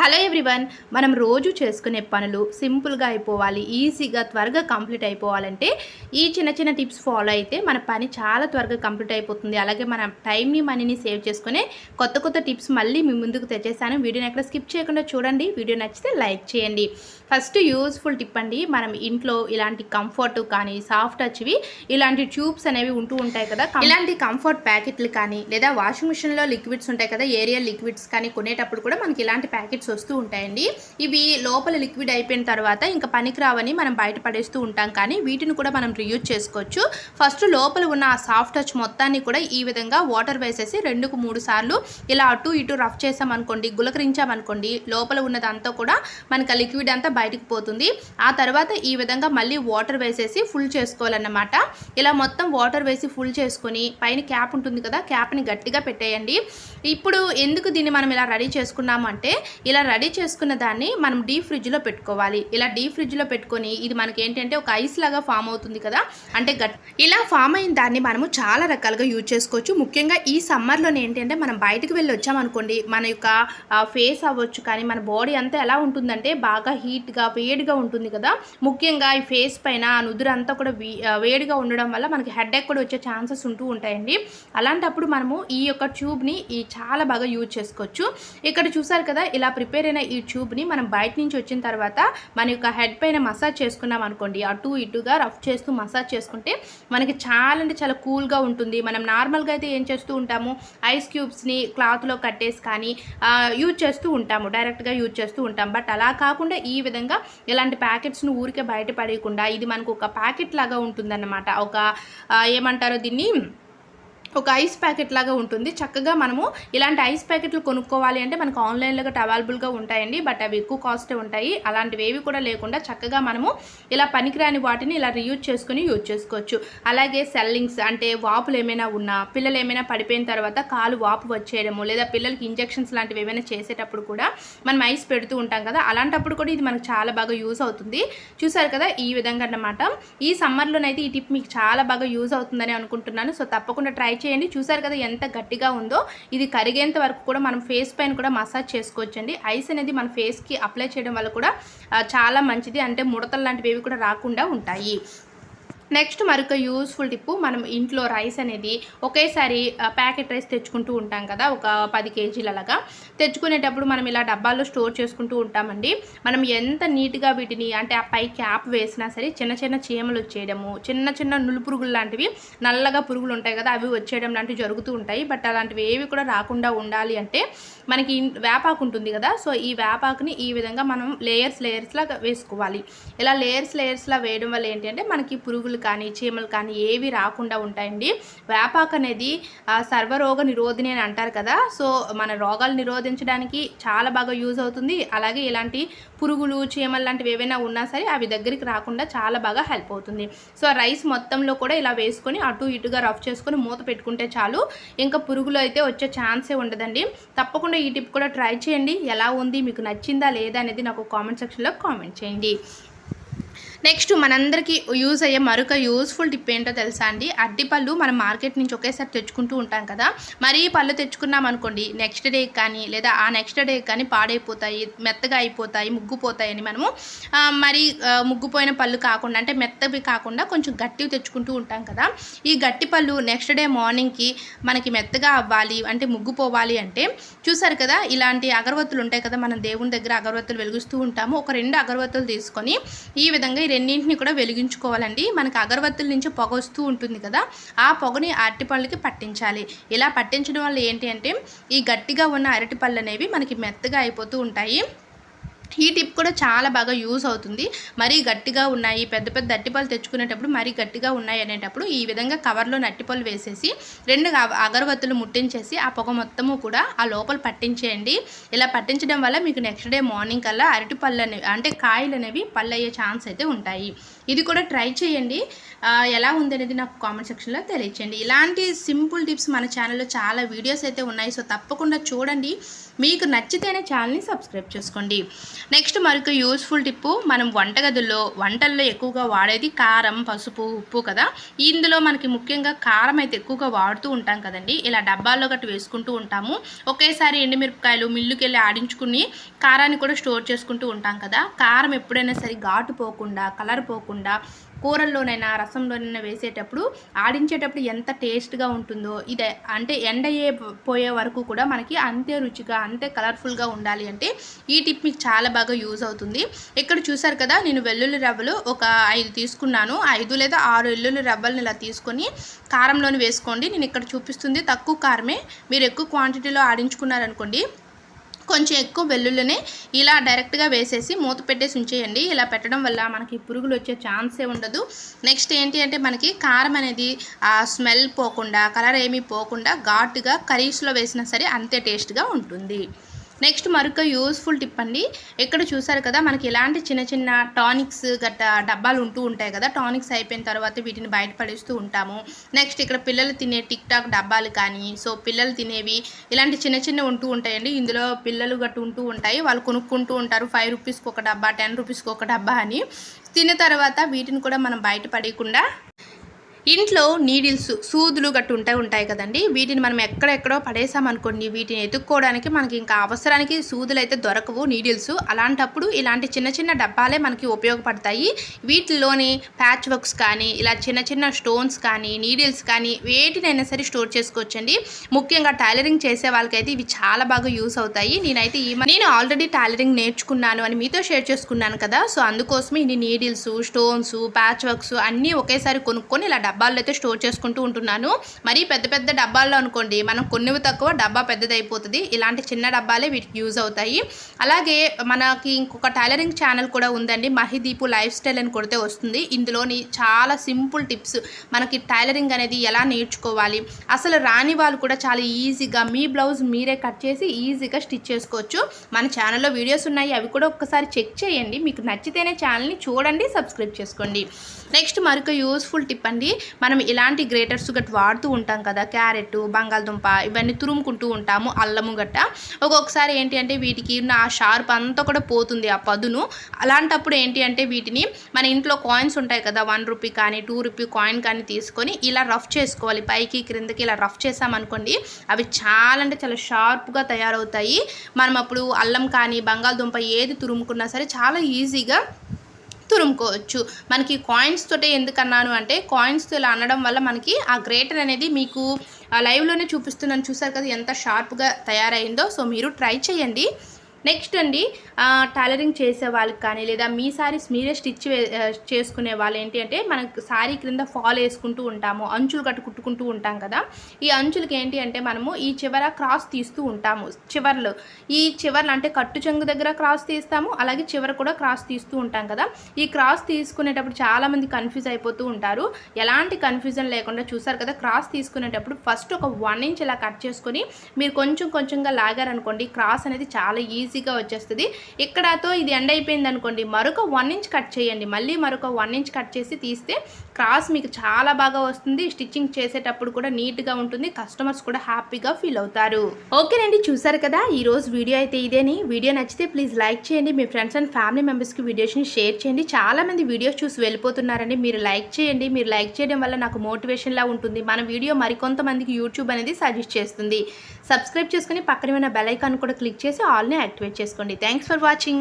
Hello everyone మనం రోజు చేసుకునే పనులు సింపుల్గా అయిపోవాలి ఈజీగా త్వరగా కంప్లీట్ అయిపోవాలంటే ఈ చిన్న చిన్న టిప్స్ ఫాలో అయితే మన పని చాలా త్వరగా కంప్లీట్ అయిపోతుంది. అలాగే మన టైంని మనీని సేవ్ చేసుకునే కొత్త కొత్త టిప్స్ మళ్ళీ మీ ముందుకు తెచ్చేసాను. వీడియోని ఎక్కడ స్కిప్ చేయకుండా చూడండి. వీడియో నచ్చితే లైక్ చేయండి. ఫస్ట్ యూస్ఫుల్ టిప్ అండి మనం ఇంట్లో ఇలాంటి కంఫర్ట్ కానీ సాఫ్ట్ టచ్వి ఇలాంటి ట్యూబ్స్ అనేవి ఉంటూ ఉంటాయి కదా ఇలాంటి కంఫర్ట్ ప్యాకెట్లు కానీ లేదా వాషింగ్ మిషన్లో లిక్విడ్స్ ఉంటాయి కదా ఏరియల్ లిక్విడ్స్ కానీ కొనేటప్పుడు కూడా మనకి ఇలాంటి ప్యాకెట్స్ వస్తూ ఉంటాయండి. ఇవి లోపల లిక్విడ్ అయిపోయిన తర్వాత ఇంకా పనికిరావని మనం బయట పడేస్తూ ఉంటాం. కానీ వీటిని కూడా మనం రియూజ్ చేసుకోవచ్చు. ఫస్ట్ లోపల ఉన్న ఆ సాఫ్ట్ టచ్ మొత్తాన్ని కూడా ఈ విధంగా వాటర్ వేసేసి రెండుకు మూడు సార్లు ఇలా అటు ఇటు రఫ్ చేసామనుకోండి గులకరించామనుకోండి లోపల ఉన్నదంతా కూడా మనకి లిక్విడ్ అంతా బయటికి పోతుంది. ఆ తర్వాత ఈ విధంగా మళ్ళీ వాటర్ వేసేసి ఫుల్ చేసుకోవాలన్నమాట. ఇలా మొత్తం వాటర్ వేసి ఫుల్ చేసుకొని పైన క్యాప్ ఉంటుంది కదా క్యాప్ని గట్టిగా పెట్టేయండి. ఇప్పుడు ఎందుకు దీన్ని మనం ఇలా రెడీ చేసుకున్నాము అంటే ఇలా రెడీ చేసుకున్న దాన్ని మనం డీప్ ఫ్రిడ్జ్లో పెట్టుకోవాలి. ఇలా డీప్ ఫ్రిడ్జ్లో పెట్టుకొని ఇది మనకి ఏంటంటే ఒక ఐస్ లాగా ఫామ్ అవుతుంది కదా అంటే గట్ ఇలా ఫామ్ అయిన దాన్ని మనము చాలా రకాలుగా యూజ్ చేసుకోవచ్చు. ముఖ్యంగా ఈ సమ్మర్లో ఏంటంటే మనం బయటకు వెళ్ళి వచ్చామనుకోండి మన యొక్క ఫేస్ అవ్వచ్చు కానీ మన బాడీ అంతా ఎలా ఉంటుందంటే బాగా హీట్గా వేడిగా ఉంటుంది కదా. ముఖ్యంగా ఈ ఫేస్ పైన నుదురు అంతా కూడా వేడిగా ఉండడం వల్ల మనకి హెడ్ ఎక్ కూడా వచ్చే ఛాన్సెస్ ఉంటూ ఉంటాయండి. అలాంటప్పుడు మనము ఈ యొక్క ట్యూబ్ని ఈ చాలా బాగా యూజ్ చేసుకోవచ్చు. ఇక్కడ చూసారు కదా ఇలా ప్రిపేర్ అయిన ఈ ట్యూబ్ని మనం బయట నుంచి వచ్చిన తర్వాత మన యొక్క హెడ్ పైన మసాజ్ చేసుకున్నాం అనుకోండి. అటు ఇటుగా రఫ్ చేస్తూ మసాజ్ చేసుకుంటే మనకి చాలా అంటే చాలా కూల్గా ఉంటుంది. మనం నార్మల్గా అయితే ఏం చేస్తూ ఉంటాము? ఐస్ క్యూబ్స్ని క్లాత్లో కట్టేసి కానీ యూజ్ చేస్తూ ఉంటాము. డైరెక్ట్గా యూజ్ చేస్తూ ఉంటాం. బట్ అలా కాకుండా ఈ విధంగా ఇలాంటి ప్యాకెట్స్ను ఊరికే బయట పడేయకుండా ఇది మనకు ఒక ప్యాకెట్ లాగా ఉంటుందన్నమాట. ఒక ఏమంటారో దీన్ని? ఒక ఐస్ ప్యాకెట్ లాగా ఉంటుంది. చక్కగా మనము ఇలాంటి ఐస్ ప్యాకెట్లు కొనుక్కోవాలి అంటే మనకు ఆన్లైన్లో గట్రా అవైలబుల్గా ఉంటాయండి. బట్ అవి ఎక్కువ కాస్టే ఉంటాయి. అలాంటివి ఏవి కూడా లేకుండా చక్కగా మనము ఇలా పనికిరాని వాటిని ఇలా రీయూజ్ చేసుకుని యూజ్ చేసుకోవచ్చు. అలాగే సెల్లింగ్స్ అంటే వాపులు ఏమైనా ఉన్నా పిల్లలు ఏమైనా పడిపోయిన తర్వాత కాలు వాపు వచ్చేయడము లేదా పిల్లలకి ఇంజెక్షన్స్ లాంటివి ఏమైనా చేసేటప్పుడు కూడా మనం ఐస్ పెడుతూ ఉంటాం కదా అలాంటప్పుడు కూడా ఇది మనకు చాలా బాగా యూజ్ అవుతుంది. చూసారు కదా ఈ విధంగా అన్నమాట. ఈ సమ్మర్లోనైతే ఈ టిప్ మీకు చాలా బాగా యూజ్ అవుతుందని అనుకుంటున్నాను. సో తప్పకుండా ట్రై చేయండి. చూసారు కదా ఎంత గట్టిగా ఉందో? ఇది కరిగేంత వరకు కూడా మనం ఫేస్ పైన కూడా మసాజ్ చేసుకోవచ్చండి. ఐస్ అనేది మన ఫేస్కి అప్లై చేయడం వల్ల కూడా చాలా మంచిది. అంటే ముడతలు లాంటివి కూడా రాకుండా ఉంటాయి. నెక్స్ట్ మరొక యూస్ఫుల్ టిప్పు మనం ఇంట్లో రైస్ అనేది ఒకేసారి ప్యాకెట్ రైస్ తెచ్చుకుంటూ ఉంటాం కదా ఒక పది కేజీలలాగా. తెచ్చుకునేటప్పుడు మనం ఇలా డబ్బాల్లో స్టోర్ చేసుకుంటూ ఉంటామండి. మనం ఎంత నీట్గా వీటిని అంటే ఆ పై క్యాప్ వేసినా సరే చిన్న చిన్న చీమలు వచ్చేయడము చిన్న చిన్న నులు పురుగులు లాంటివి నల్లగా పురుగులు ఉంటాయి కదా అవి వచ్చేయడం లాంటివి జరుగుతూ ఉంటాయి. బట్ అలాంటివి ఏవి కూడా రాకుండా ఉండాలి అంటే మనకి వేపాకు ఉంటుంది కదా సో ఈ వేపాకుని ఈ విధంగా మనం లేయర్స్ లేయర్స్లా వేసుకోవాలి. ఇలా లేయర్స్ లేయర్స్లా వేయడం వల్ల ఏంటంటే మనకి పురుగులు కానీ చీమలు కానీ ఏవి రాకుండా ఉంటాయండి. వేపాకు అనేది సర్వరోగ నిరోధిని అని అంటారు కదా. సో మన రోగాలు నిరోధించడానికి చాలా బాగా యూజ్ అవుతుంది. అలాగే ఇలాంటి పురుగులు చీమలు లాంటివి ఏవైనా ఉన్నా సరే అవి దగ్గరికి రాకుండా చాలా బాగా హెల్ప్ అవుతుంది. సో రైస్ మొత్తంలో కూడా ఇలా వేసుకొని అటు ఇటుగా రఫ్ చేసుకొని మూత పెట్టుకుంటే చాలు. ఇంకా పురుగులు అయితే వచ్చే ఛాన్సే ఉండదండి. తప్పకుండా ఈ టిప్ కూడా ట్రై చేయండి. ఎలా ఉంది? మీకు నచ్చిందా? లేదా? అనేది నాకు కామెంట్ సెక్షన్లో కామెంట్ చేయండి. నెక్స్ట్ మనందరికీ యూజ్ అయ్యే మరొక యూస్ఫుల్ టిప్ ఏంటో తెలుసా అండి? అరటిపళ్ళు మనం మార్కెట్ నుంచి ఒకేసారి తెచ్చుకుంటూ ఉంటాం కదా. మరి ఈ పళ్ళు తెచ్చుకున్నాం అనుకోండి నెక్స్ట్ డే కానీ లేదా ఆ నెక్స్ట్ డే కానీ పాడైపోతాయి మెత్తగా అయిపోతాయి ముగ్గుపోతాయి అని మనము మరి ముగ్గుపోయిన పళ్ళు కాకుండా అంటే మెత్తవి కాకుండా కొంచెం గట్టివి తెచ్చుకుంటూ ఉంటాం కదా. ఈ గట్టి పళ్ళు నెక్స్ట్ డే మార్నింగ్కి మనకి మెత్తగా అవ్వాలి అంటే ముగ్గుపోవాలి అంటే చూసారు కదా ఇలాంటి అగరవత్తులు ఉంటాయి కదా మనం దేవుని దగ్గర అగరవత్తులు వెలుగుస్తూ ఉంటాము. ఒక రెండు అగరవత్తులు తీసుకొని ఈ విధంగా రెండింటిని కూడా వెలిగించుకోవాలండి. మనకి అగరబత్తుల నుంచి పొగ వస్తూ ఉంటుంది కదా ఆ పొగని అరటిపళ్ళకి పట్టించాలి. ఇలా పట్టించడం వల్ల ఏంటి అంటే ఈ గట్టిగా ఉన్న అరటి పళ్ళు అనేవి మనకి మెత్తగా అయిపోతూ ఉంటాయి. ఈ టిప్ కూడా చాలా బాగా యూస్ అవుతుంది. మరీ గట్టిగా ఉన్నాయి పెద్ద పెద్ద అట్టిపళ్ళు తెచ్చుకునేటప్పుడు మరీ గట్టిగా ఉన్నాయి అనేటప్పుడు ఈ విధంగా కవర్లో అట్టిపళ్ళు వేసేసి రెండు అగ- అగరబత్తులు ముట్టించేసి ఆ పొగ మొత్తము కూడా ఆ లోపల పట్టించేయండి. ఇలా పట్టించడం వల్ల మీకు నెక్స్ట్ డే మార్నింగ్ కల్లా అరటి పళ్ళు అనేవి అంటే కాయలు అనేవి పళ్ళు అయ్యే ఛాన్స్ అయితే ఉంటాయి. ఇది కూడా ట్రై చేయండి. ఎలా ఉంది అనేది నాకు కామెంట్ సెక్షన్లో తెలియచేయండి. ఇలాంటి సింపుల్ టిప్స్ మన ఛానల్లో చాలా వీడియోస్ అయితే ఉన్నాయి. సో తప్పకుండా చూడండి. మీకు నచ్చితేనే ఛానల్ని సబ్స్క్రైబ్ చేసుకోండి. నెక్స్ట్ మరొక యూస్ఫుల్ టిప్పు మనం వంటగదుల్లో వంటల్లో ఎక్కువగా వాడేది కారం పసుపు ఉప్పు కదా? ఇందులో మనకి ముఖ్యంగా కారం అయితే ఎక్కువగా వాడుతూ ఉంటాం కదండి. ఇలా డబ్బాల్లో గట్టు వేసుకుంటూ ఉంటాము. ఒకేసారి ఎండుమిరపకాయలు మిల్లుకి వెళ్ళి ఆడించుకుని కారాన్ని కూడా స్టోర్ చేసుకుంటూ ఉంటాం కదా? కారం ఎప్పుడైనా సరే ఘాటు పోకుండా కలర్ పోకుండా కూరల్లోనైనా రసంలోనైనా వేసేటప్పుడు ఆడించేటప్పుడు ఎంత టేస్ట్గా ఉంటుందో ఇదే అంటే ఎండ పోయే వరకు కూడా మనకి అంతే రుచిగా అంతే కలర్ఫుల్గా ఉండాలి అంటే ఈ టిప్ మీకు చాలా బాగా యూజ్ అవుతుంది. ఇక్కడ చూసారు కదా నేను వెల్లుల్లి రవ్వలు ఒక ఐదు తీసుకున్నాను. ఐదు లేదా ఆరు వెల్లుల్లి రవ్వలను ఇలా తీసుకొని కారంలోని వేసుకోండి. నేను ఇక్కడ చూపిస్తుంది తక్కువ కారమే. మీరు ఎక్కువ క్వాంటిటీలో ఆడించుకున్నారనుకోండి కొంచెం ఎక్కువ వెల్లుల్లిని ఇలా డైరెక్ట్గా వేసేసి మూత పెట్టేసి ఉంచేయండి. ఇలా పెట్టడం వల్ల మనకి పురుగులు వచ్చే ఛాన్సే ఉండదు. నెక్స్ట్ ఏంటి అంటే మనకి కారం అనేది స్మెల్ పోకుండా కలర్ ఏమీ పోకుండా ఘాటుగా కర్రీస్లో వేసినా సరే అంతే టేస్ట్గా ఉంటుంది. నెక్స్ట్ మరొక యూస్ఫుల్ టిప్ అండి. ఇక్కడ చూసారు కదా మనకి ఇలాంటి చిన్న చిన్న టానిక్స్ గట్ట డబ్బాలు ఉంటూ ఉంటాయి కదా టానిక్స్ అయిపోయిన తర్వాత వీటిని బయట పడేస్తూ ఉంటాము. నెక్స్ట్ ఇక్కడ పిల్లలు తినే టిక్ టాక్ డబ్బాలు కానీ సో పిల్లలు తినేవి ఇలాంటి చిన్న చిన్న ఉంటూ ఉంటాయండి. ఇందులో పిల్లలు గట్టు ఉంటూ ఉంటాయి. వాళ్ళు కొనుక్కుంటూ ఉంటారు ఫైవ్ రూపీస్కి ఒక డబ్బా టెన్ రూపీస్కి ఒక డబ్బా అని. తిన్న తర్వాత వీటిని కూడా మనం బయట పడేయకుండా ఇంట్లో నీడిల్స్ సూదులు గట్టు ఉంటాయి ఉంటాయి కదండి. వీటిని మనం ఎక్కడెక్కడో పడేసామనుకోండి వీటిని ఎత్తుక్కోవడానికి మనకి ఇంకా అవసరానికి సూదులు అయితే దొరకవు నీడిల్స్. అలాంటప్పుడు ఇలాంటి చిన్న చిన్న డబ్బాలే మనకి ఉపయోగపడతాయి. వీటిలోని ప్యాచ్ వర్క్స్ కానీ ఇలా చిన్న చిన్న స్టోన్స్ కానీ నీడిల్స్ కానీ వేటినైనా సరే స్టోర్ చేసుకోవచ్చండి. ముఖ్యంగా టైలరింగ్ చేసే వాళ్ళకైతే ఇవి చాలా బాగా యూస్ అవుతాయి. నేనైతే ఈ నేను ఆల్రెడీ టైలరింగ్ నేర్చుకున్నాను అని మీతో షేర్ చేసుకున్నాను కదా. సో అందుకోసమే ఇన్ని నీడిల్స్ స్టోన్స్ ప్యాచ్ వర్క్స్ అన్నీ ఒకేసారి కొనుక్కొని ఇలా డబ్బాల్లో అయితే స్టోర్ చేసుకుంటూ ఉంటున్నాను. మరీ పెద్ద పెద్ద డబ్బాల్లో అనుకోండి మనం కొన్నివి తక్కువ డబ్బా పెద్దదైపోతుంది. ఇలాంటి చిన్న డబ్బాలే వీటికి యూజ్ అవుతాయి. అలాగే మనకి ఇంకొక టైలరింగ్ ఛానల్ కూడా ఉందండి. మహిదీపు లైఫ్ స్టైల్ అని కొడితే వస్తుంది. ఇందులోని చాలా సింపుల్ టిప్స్ మనకి టైలరింగ్ అనేది ఎలా నేర్చుకోవాలి అసలు రాని వాళ్ళు కూడా చాలా ఈజీగా మీ బ్లౌజ్ మీరే కట్ చేసి ఈజీగా స్టిచ్ చేసుకోవచ్చు. మన ఛానల్లో వీడియోస్ ఉన్నాయి అవి కూడా ఒక్కసారి చెక్ చేయండి. మీకు నచ్చితేనే ఛానల్ని చూడండి సబ్స్క్రైబ్ చేసుకోండి. నెక్స్ట్ మరొక యూస్ఫుల్ టిప్ అండి మనం ఇలాంటి గ్రేటర్స్ గట్ వాడుతూ ఉంటాం కదా క్యారెట్ బంగాళదుంప ఇవన్నీ తురుముకుంటూ ఉంటాము అల్లము గట్ట ఒక్కొక్కసారి ఏంటి అంటే వీటికి ఉన్న ఆ షార్ప్ అంతా కూడా పోతుంది ఆ పదును. అలాంటప్పుడు ఏంటి అంటే వీటిని మన ఇంట్లో కాయిన్స్ ఉంటాయి కదా వన్ రూపీ కానీ టూ రూపీ కాయిన్ కానీ తీసుకొని ఇలా రఫ్ చేసుకోవాలి. పైకి క్రిందకి ఇలా రఫ్ చేసామనుకోండి అవి చాలా అంటే చాలా షార్ప్గా తయారవుతాయి. మనం అప్పుడు అల్లం కానీ బంగాళదుంప ఏది తురుముకున్నా సరే చాలా ఈజీగా తురుముకోవచ్చు. మనకి కాయిన్స్ తోటే ఎందుకన్నాను అంటే కాయిన్స్తో ఇలా అనడం వల్ల మనకి ఆ గ్రేటర్ అనేది మీకు ఆ లైవ్లోనే చూపిస్తున్నాను చూసారు కదా ఎంత షార్ప్గా తయారైందో. సో మీరు ట్రై చేయండి. నెక్స్ట్ అండి టైలరింగ్ చేసే వాళ్ళకి కానీ లేదా మీ సారీస్ మీరే స్టిచ్ చేసుకునే వాళ్ళు ఏంటి అంటే మనకు శారీ క్రింద ఫాల్ వేసుకుంటూ ఉంటాము అంచులు కట్టు కుట్టుకుంటూ ఉంటాం కదా. ఈ అంచులకి ఏంటి అంటే మనము ఈ చివర క్రాస్ తీస్తూ ఉంటాము చివర్లు. ఈ చివర్లు అంటే కట్టు చెంగు దగ్గర క్రాస్ తీస్తాము అలాగే చివర కూడా క్రాస్ తీస్తూ ఉంటాం కదా. ఈ క్రాస్ తీసుకునేటప్పుడు చాలామంది కన్ఫ్యూజ్ అయిపోతూ ఉంటారు. ఎలాంటి కన్ఫ్యూజన్ లేకుండా చూసారు కదా క్రాస్ తీసుకునేటప్పుడు ఫస్ట్ ఒక వన్ ఇంచ్ ఇలా కట్ చేసుకొని మీరు కొంచెం కొంచెంగా లాగారనుకోండి క్రాస్ అనేది చాలా ఈజీ ఈజీగా వచ్చేస్తుంది. ఇక్కడతో ఇది ఎండ్ అయిపోయింది అనుకోండి మరొక వన్ ఇంచ్ కట్ చేయండి. మళ్ళీ మరొక వన్ ఇంచ్ కట్ చేసి తీస్తే క్రాస్ మీకు చాలా బాగా వస్తుంది. స్టిచ్చింగ్ చేసేటప్పుడు కూడా నీట్గా ఉంటుంది. కస్టమర్స్ కూడా హ్యాపీగా ఫీల్ అవుతారు. ఓకేనండి చూసారు కదా? ఈరోజు వీడియో అయితే ఇదేని. వీడియో నచ్చితే ప్లీజ్ లైక్ చేయండి. మీ ఫ్రెండ్స్ అండ్ ఫ్యామిలీ మెంబర్స్కి వీడియోస్ని షేర్ చేయండి. చాలామంది వీడియోస్ చూసి వెళ్ళిపోతున్నారండి. మీరు లైక్ చేయండి. మీరు లైక్ చేయడం వల్ల నాకు మోటివేషన్లా ఉంటుంది. మన వీడియో మరికొంతమందికి యూట్యూబ్ అనేది సజెస్ట్ చేస్తుంది. సబ్స్క్రైబ్ చేసుకుని పక్కన ఉన్న బెల్ ఐకాన్ కూడా క్లిక్ చేసి ఆల్ని యాక్టివేట్ చేసుకోండి. Thanks for watching